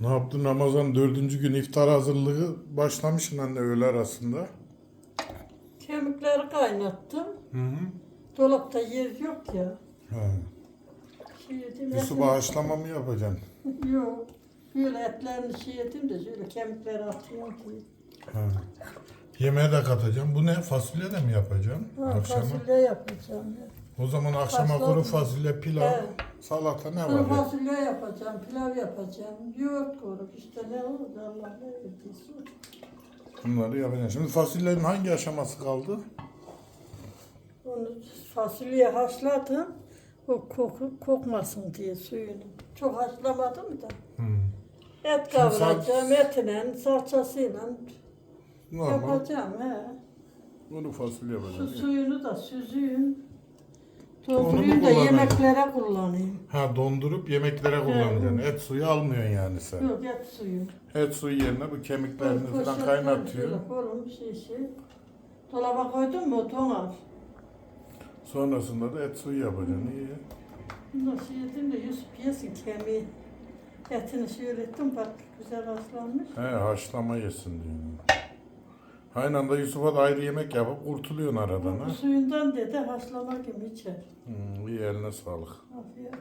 Ne yaptın Ramazan dördüncü gün iftar hazırlığı başlamışsın anne öğle arasında. Kemikleri kaynattım. Hı hı. Dolapta yer yok ya. He. Şey yedim, haşlama mı yapacaksın? Yok. Böyle etlerini şey yedim de şöyle kemikleri atıyorum diye. He. Yemeğe de katacağım. Bu ne? Fasulye de mi yapacağım Ha, akşama? fasulye yapacağım ya. O zaman akşama Başladım. kuru fasulye, pilav, He. Salata ne Kuru var? ya? fasulye yapacağım, pilav yapacağım. Yoğurt koyup işte ne olur Allah ne verdiyse. Bunları yapacağım. Şimdi fasulyenin hangi aşaması kaldı? Onu fasulye haşladım. O koku, kokmasın diye suyunu. Çok haşlamadım da. Hı. Et kavuracağım, etine, salçasıyla Normal. yapacağım. He. Kuru fasulye Su yapacağım. suyunu da süzeyim. Doldurayım da yemeklere kullanayım. Ha dondurup yemeklere kullanacaksın. Et suyu almıyorsun yani sen. Yok et suyu. Et suyu yerine bu kemiklerini Poşetler falan kaynatıyor. şöyle Koyun şey şey. Dolaba koydun mu donar. Sonrasında da et suyu yapacaksın. İyi. Nasıl yedim de Yusuf yesin kemiği. Etini şöyle ettim bak güzel haşlanmış. He haşlama yesin diyor. Aynı anda Yusuf'a da ayrı yemek yapıp kurtuluyorsun aradan Bu ha. suyundan dedi haşlama gibi içer. Hmm, iyi eline sağlık. Afiyet.